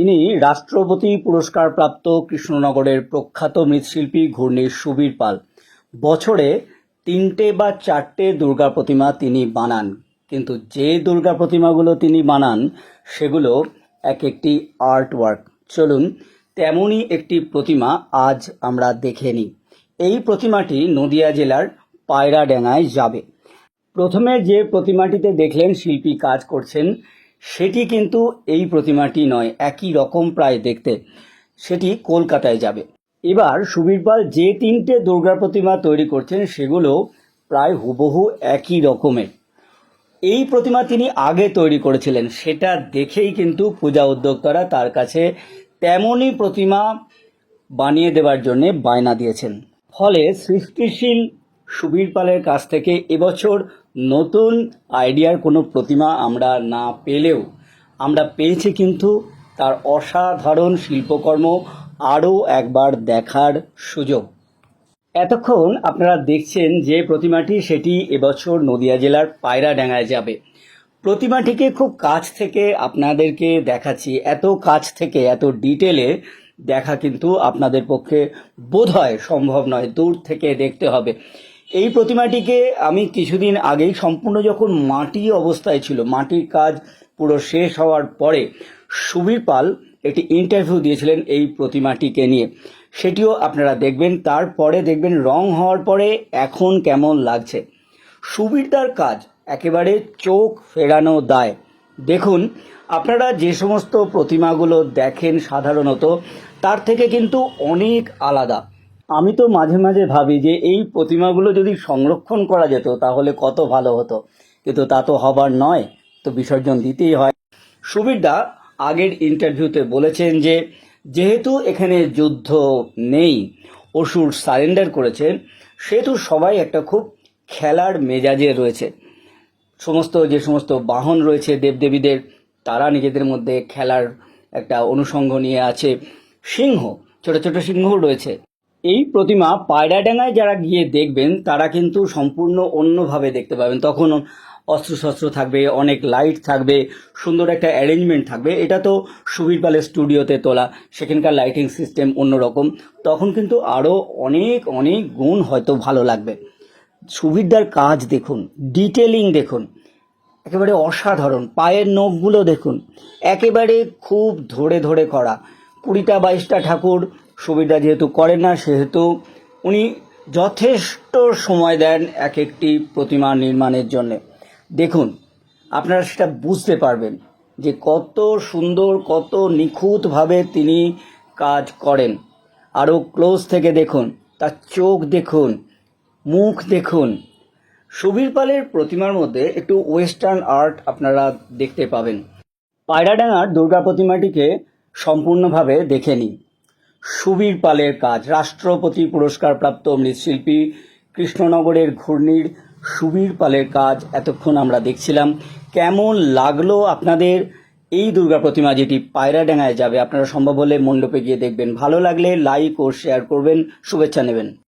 ইনি রাষ্ট্রপতি পুরস্কারপ্রাপ্ত কৃষ্ণনগরের প্রখ্যাত মৃৎশিল্পী ঘূর্ণির সুবীর পাল। বছরে তিনটে বা চারটে দুর্গা প্রতিমা তিনি বানান। কিন্তু যে দুর্গা প্রতিমাগুলো তিনি বানান, সেগুলো এক একটি আর্ট ওয়ার্ক চলুন তেমনই একটি প্রতিমা আজ আমরা দেখে নিই। এই প্রতিমাটি নদিয়া জেলার পায়রাডাঙ্গায় যাবে। প্রথমে যে প্রতিমাটিতে দেখলেন শিল্পী কাজ করছেন সেটি কিন্তু এই প্রতিমাটি নয়, একই রকম প্রায় দেখতে। সেটি কলকাতায় যাবে। এবার সুবীর পাল যে তিনটে দুর্গা প্রতিমা তৈরি করছেন, সেগুলো প্রায় হুবহু একই রকমের। এই প্রতিমা তিনি আগে তৈরি করেছিলেন, সেটা দেখেই কিন্তু পূজা উদ্যোক্তারা তার কাছে তেমনই প্রতিমা বানিয়ে দেওয়ার জন্যে বায়না দিয়েছেন। ফলে সৃষ্টিশীল সুবীর পালের কাছ থেকে এবছর নতুন আইডিয়ার কোনো প্রতিমা আমরা না পেলেও, আমরা পেয়েছি কিন্তু তার অসাধারণ শিল্পকর্ম আরও একবার দেখার সুযোগ। এতক্ষণ আপনারা দেখছেন যে প্রতিমাটি সেটি এবছর নদিয়া জেলার পায়রা পায়রাডাঙ্গায় যাবে। প্রতিমাটিকে খুব কাছ থেকে আপনাদেরকে দেখাচ্ছি। এত কাছ থেকে, এত ডিটেলে দেখা কিন্তু আপনাদের পক্ষে বোধহয় সম্ভব নয়। দূর থেকে দেখতে হবে। এই প্রতিমাটিকে আমি কিছুদিন আগেই সম্পূর্ণ যখন মাটি অবস্থায় ছিল, মাটির কাজ পুরো শেষ হওয়ার পরে সুবীর পাল একটি ইন্টারভিউ দিয়েছিলেন এই প্রতিমাটিকে নিয়ে। সেটিও আপনারা দেখবেন, তারপরে দেখবেন রং হওয়ার পরে এখন কেমন লাগছে। সুবিরদার কাজ একেবারে চোখ ফেরানো দায়। দেখুন, আপনারা যে সমস্ত প্রতিমাগুলো দেখেন সাধারণত, তার থেকে কিন্তু অনেক আলাদা। আমি তো মাঝে মাঝে ভাবি যে এই প্রতিমাগুলো যদি সংরক্ষণ করা যেত, তাহলে কত ভালো হতো। কিন্তু তা তো হবার নয়, তো বিসর্জন দিতেই হয়। সুবীরদা আগের ইন্টারভিউতে বলেছেন যে, যেহেতু এখানে যুদ্ধ নেই, অসুর সারেন্ডার করেছেন, সেহেতু সবাই একটা খুব খেলার মেজাজে রয়েছে। সমস্ত, যে সমস্ত বাহন রয়েছে দেবদেবীদের, তারা নিজেদের মধ্যে খেলার একটা অনুষঙ্গ নিয়ে আছে। সিংহ, ছোট ছোট সিংহ রয়েছে। এই প্রতিমা পায়রাডাঙ্গায় যারা গিয়ে দেখবেন, তারা কিন্তু সম্পূর্ণ অন্যভাবে দেখতে পাবেন। তখন অস্ত্রশস্ত্র থাকবে, অনেক লাইট থাকবে, সুন্দর একটা অ্যারেঞ্জমেন্ট থাকবে। এটা তো সুবীর পালের স্টুডিওতে তোলা, সেখানকার লাইটিং সিস্টেম অন্যরকম। তখন কিন্তু আরও অনেক অনেক গুণ হয়তো ভালো লাগবে। সুবিরদার কাজ দেখুন ডিটেলিং দেখুন, একেবারে অসাধারণ, পায়ের নখগুলো দেখুন, একেবারে খুব ধরে ধরে করা। কুড়িটা বাইশটা ঠাকুর সুবিধা যেহেতু করেন না, সেহেতু উনি যথেষ্ট সময় দেন এক একটি প্রতিমা নির্মাণের জন্য। দেখুন, আপনারা সেটা বুঝতে পারবেন যে কত সুন্দর, কত নিখুঁতভাবে তিনি কাজ করেন। আরও ক্লোজ থেকে দেখুন, তার চোখ দেখুন, মুখ দেখুন। সুবীর পালের প্রতিমার মধ্যে একটু ওয়েস্টার্ন আর্ট আপনারা দেখতে পাবেন। পায়রাডাঙ্গার দুর্গা প্রতিমাটিকে সম্পূর্ণভাবে দেখে নিন। সুবীর পালের কাজ। রাষ্ট্রপতি পুরস্কারপ্রাপ্ত মৃৎশিল্পী কৃষ্ণনগরের ঘূর্ণির সুবীর পালের কাজ এতক্ষণ আমরা দেখছিলাম। কেমন লাগল আপনাদের? এই দুর্গা প্রতিমা যেটি পায়রাডাঙ্গায় যাবে, আপনারা সম্ভব হলে মণ্ডপে গিয়ে দেখবেন। ভালো লাগলে লাইক ও শেয়ার করবেন। শুভেচ্ছা নেবেন।